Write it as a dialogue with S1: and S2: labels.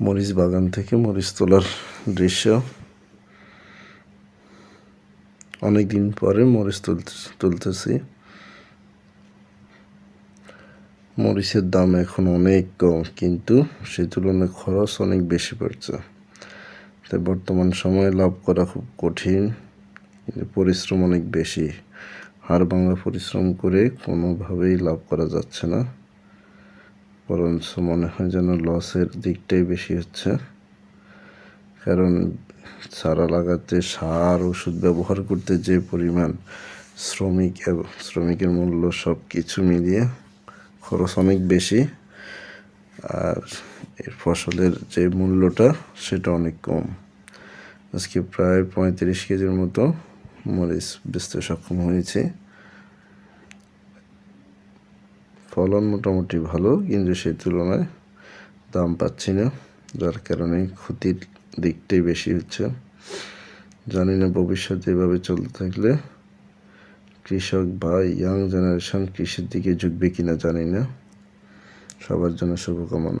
S1: মরিচ বাগান থেকে মরিচ তোলার দৃশ্য। অনেক দিন পরে মরিচ তুলতে, তুলতেছি। মরিচের দাম এখন অনেক কম, কিন্তু সেই তুলনায় খরচ অনেক বেশি পড়ছে। তাই বর্তমান সময়ে লাভ করা খুব কঠিন, কিন্তু পরিশ্রম অনেক বেশি। হাড় ভাঙা পরিশ্রম করে কোনোভাবেই লাভ করা যাচ্ছে না। বরঞ্চ মনে হয় যেন লসের দিকটাই বেশি হচ্ছে। কারণ চারা লাগাতে সার, ওষুধ ব্যবহার করতে যে পরিমাণ শ্রমিক এবং, শ্রমিকের মূল্য সব কিছু মিলিয়ে খরচ অনেক বেশি। আর এর ফসলের যে মূল্যটা, সেটা অনেক কম। আজকে প্রায় পঁয়ত্রিশ কেজির মতো মরিচ বেচতে সক্ষম হয়েছে। ফলন মোটামুটি ভালো, কিন্তু সেই তুলনায় দাম পাচ্ছি না, যার কারণে ক্ষতির দিকটাই বেশি হচ্ছে। জানি না ভবিষ্যতে এভাবে চলতে থাকলে কৃষক বা ইয়াং জেনারেশন কৃষির দিকে ঝুঁকবে কিনা জানি না। সবার জন্য শুভকামনা।